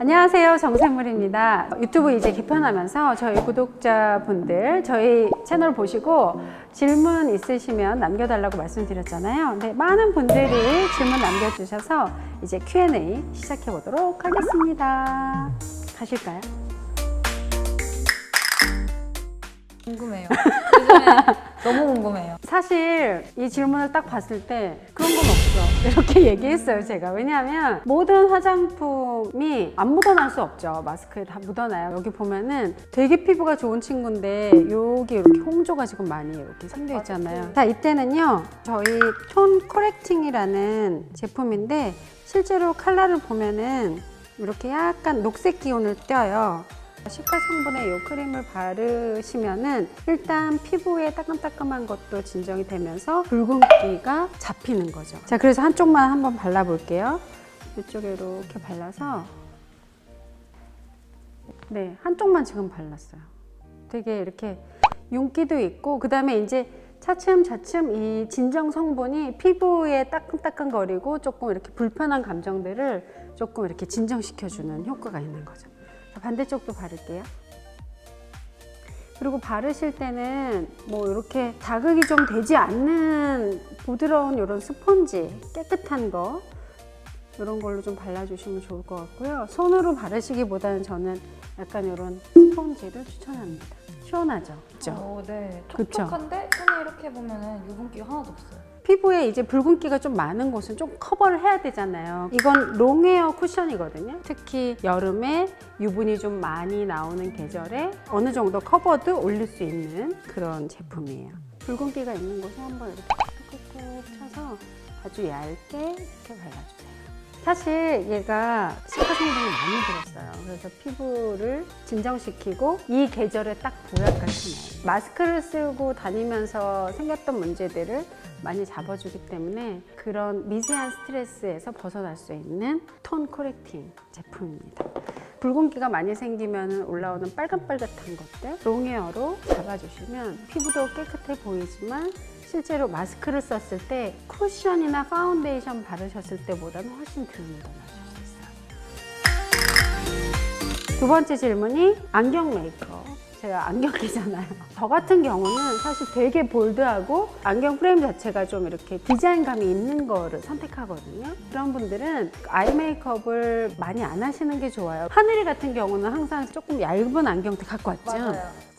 안녕하세요. 정샘물입니다. 유튜브 이제 개편하면서 저희 구독자분들 저희 채널 보시고 질문 있으시면 남겨달라고 말씀드렸잖아요. 근데 많은 분들이 질문 남겨주셔서 이제 Q&A 시작해 보도록 하겠습니다. 가실까요? 궁금해요. 요즘에 너무 궁금해요. 사실 이 질문을 딱 봤을 때 그런 건 없어 이렇게 얘기했어요 제가. 왜냐하면 모든 화장품이 안 묻어날 수 없죠. 마스크에 다 묻어나요. 여기 보면은 되게 피부가 좋은 친구인데 여기 이렇게 홍조가 지금 많이 이렇게 생겨 있잖아요. 자 이때는요 저희 톤 코렉팅이라는 제품인데 실제로 컬러를 보면은 이렇게 약간 녹색 기운을 띄어요 시카 성분의 이 크림을 바르시면은 일단 피부에 따끔따끔한 것도 진정이 되면서 붉은기가 잡히는 거죠. 자, 그래서 한쪽만 한번 발라볼게요. 이쪽에 이렇게 발라서 네, 한쪽만 지금 발랐어요. 되게 이렇게 윤기도 있고 그 다음에 이제 차츰차츰 이 진정 성분이 피부에 따끔따끔거리고 조금 이렇게 불편한 감정들을 조금 이렇게 진정시켜주는 효과가 있는 거죠. 자, 반대쪽도 바를게요. 그리고 바르실 때는 뭐 이렇게 자극이 좀 되지 않는 부드러운 이런 스펀지 깨끗한 거 이런 걸로 좀 발라주시면 좋을 것 같고요. 손으로 바르시기보다는 저는 약간 이런 스펀지를 추천합니다. 시원하죠? 그렇죠? 어, 네. 촉촉한데 손에 이렇게 보면은 유분기가 하나도 없어요. 피부에 이제 붉은기가 좀 많은 곳은 좀 커버를 해야 되잖아요. 이건 롱웨어 쿠션이거든요. 특히 여름에 유분이 좀 많이 나오는 계절에 어느 정도 커버도 올릴 수 있는 그런 제품이에요. 붉은기가 있는 곳에 한번 이렇게 꾹꾹 쳐서 아주 얇게 이렇게 발라주세요. 사실 얘가 시카 성분이 많이 들었어요. 그래서 피부를 진정시키고 이 계절에 딱 보약같이. 마스크를 쓰고 다니면서 생겼던 문제들을 많이 잡아주기 때문에 그런 미세한 스트레스에서 벗어날 수 있는 톤 코렉팅 제품입니다. 붉은기가 많이 생기면 올라오는 빨간빨갛한 것들 롱웨어로 잡아주시면 피부도 깨끗해 보이지만 실제로 마스크를 썼을 때 쿠션이나 파운데이션 바르셨을 때보다는 훨씬 덜 묻어나실 수 있어요. 두 번째 질문이 안경 메이크업. 제가 안경이잖아요. 저 같은 경우는 사실 되게 볼드하고 안경 프레임 자체가 좀 이렇게 디자인감이 있는 거를 선택하거든요. 그런 분들은 아이 메이크업을 많이 안 하시는 게 좋아요. 하늘이 같은 경우는 항상 조금 얇은 안경도 갖고 왔죠.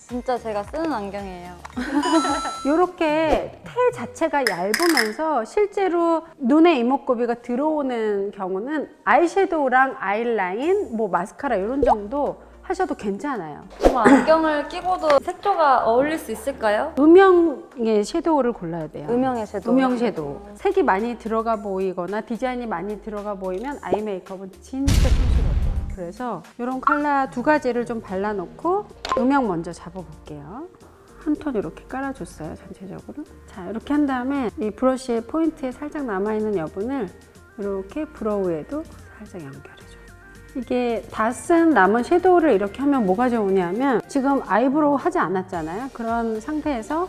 진짜 제가 쓰는 안경이에요. 이렇게 테 자체가 얇으면서 실제로 눈에 이목구비가 들어오는 경우는 아이섀도우랑 아이라인, 뭐 마스카라 이런 정도 하셔도 괜찮아요. 정말 안경을 끼고도 색조가 어울릴 수 있을까요? 음영의 섀도우를 골라야 돼요. 음영의 섀도우. 음영 섀도우. 색이 많이 들어가 보이거나 디자인이 많이 들어가 보이면 아이 메이크업은 진짜 손실없어요. 그래서 이런 컬러 두 가지를 좀 발라놓고 음영 먼저 잡아볼게요. 한 톤 이렇게 깔아줬어요, 전체적으로. 자, 이렇게 한 다음에 이 브러쉬의 포인트에 살짝 남아있는 여분을 이렇게 브로우에도 살짝 연결해줘요. 이게 다 쓴 남은 섀도우를 이렇게 하면 뭐가 좋으냐면 지금 아이브로우 하지 않았잖아요. 그런 상태에서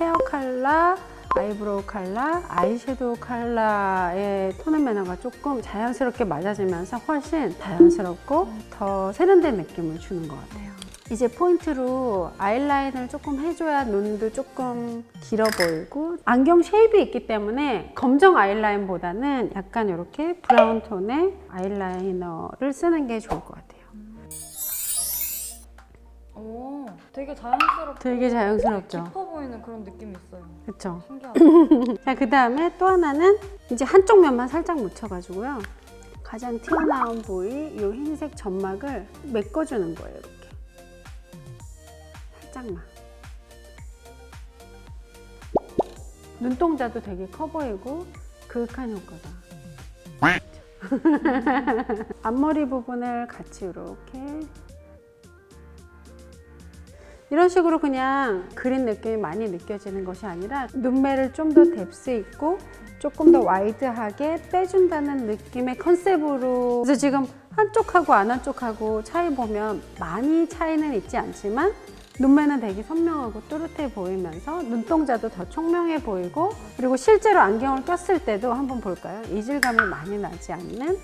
헤어 컬러, 아이브로우 컬러, 아이섀도우 컬러의 톤앤 매너가 조금 자연스럽게 맞아지면서 훨씬 자연스럽고 더 세련된 느낌을 주는 것 같아요. 이제 포인트로 아이라인을 조금 해줘야 눈도 조금 길어 보이고 안경 쉐입이 있기 때문에 검정 아이라인보다는 약간 이렇게 브라운 톤의 아이라이너를 쓰는 게 좋을 것 같아요. 오, 되게 자연스럽고 되게 자연스럽죠. 깊어 보이는 그런 느낌이 있어요. 그렇죠. 신기하다. 자, 그 다음에 또 하나는 이제 한쪽 면만 살짝 묻혀가지고요. 가장 튀어나온 부위, 이 흰색 점막을 메꿔주는 거예요. 살짝만. 눈동자도 되게 커 보이고 그윽한 효과가. 앞머리 부분을 같이 이렇게 이런 식으로 그냥 그린 느낌이 많이 느껴지는 것이 아니라 눈매를 좀 더 뎁스 있고 조금 더 와이드하게 빼준다는 느낌의 컨셉으로 그래서 지금 한쪽하고 안 한쪽하고 차이 보면 많이 차이는 있지 않지만 눈매는 되게 선명하고 또렷해 보이면서 눈동자도 더 총명해 보이고 그리고 실제로 안경을 꼈을 때도 한번 볼까요? 이질감이 많이 나지 않는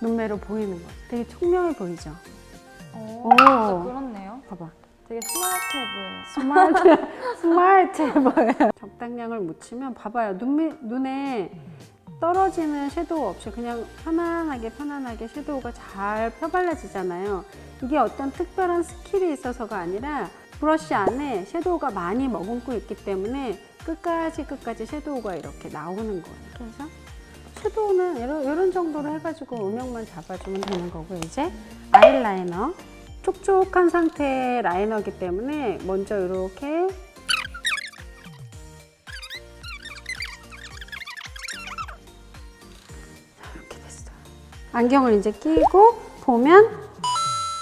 눈매로 보이는 거. 되게 총명해 보이죠? 오, 오. 진짜 그렇네요. 봐봐. 되게 스마트해 보여요. 스마트, 스마트해 보여요. 적당량을 묻히면 봐봐요. 눈매, 눈에 떨어지는 섀도우 없이 그냥 편안하게 편안하게 섀도우가 잘 펴발라지잖아요. 이게 어떤 특별한 스킬이 있어서가 아니라 브러쉬 안에 섀도우가 많이 머금고 있기 때문에 끝까지 끝까지 섀도우가 이렇게 나오는 거예요. 그래서 섀도우는 이런, 이런 정도로 해가지고 음영만 잡아주면 되는 거고 이제 아이라이너 촉촉한 상태의 라이너이기 때문에 먼저 이렇게 자, 이렇게 됐어요. 안경을 이제 끼고 보면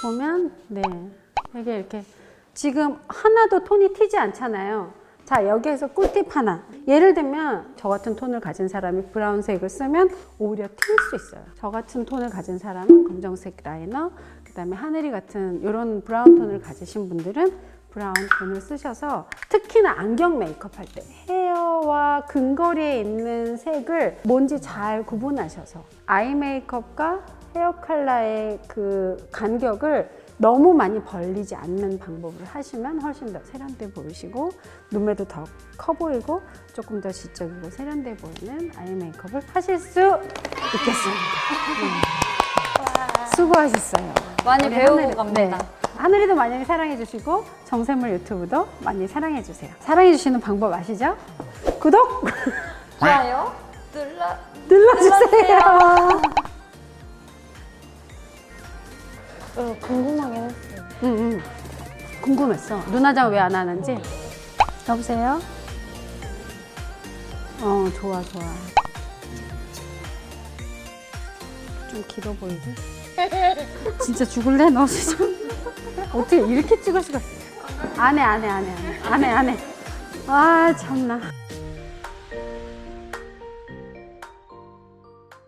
보면 네 되게 이렇게 지금 하나도 톤이 튀지 않잖아요. 자 여기에서 꿀팁 하나. 예를 들면 저 같은 톤을 가진 사람이 브라운색을 쓰면 오히려 튈 수 있어요. 저 같은 톤을 가진 사람은 검정색 라이너, 그 다음에 하늘이 같은 이런 브라운 톤을 가지신 분들은 브라운 톤을 쓰셔서 특히나 안경 메이크업 할 때 헤어와 근거리에 있는 색을 뭔지 잘 구분하셔서 아이 메이크업과 헤어 컬러의 그 간격을 너무 많이 벌리지 않는 방법을 하시면 훨씬 더 세련돼 보이시고 눈매도 더 커 보이고 조금 더 지적이고 세련돼 보이는 아이 메이크업을 하실 수 있겠습니다. 네. 수고하셨어요. 많이 배우고 하늘이- 갑니다. 네. 하늘이도 많이 사랑해 주시고 정샘물 유튜브도 많이 사랑해 주세요. 사랑해 주시는 방법 아시죠? 구독 좋아요. 눌러. 눌러주세요. 어, 궁금하긴 했어요. 응, 응. 궁금했어. 눈화장 왜 안 하는지. 여보세요? 어, 좋아, 좋아. 좀 길어 보이지? 진짜 죽을래? 너 진짜. 어떻게 이렇게 찍을 수가 있어? 안 해, 안 해, 안 해, 안 해. 안 해, 안 해. 아, 참나.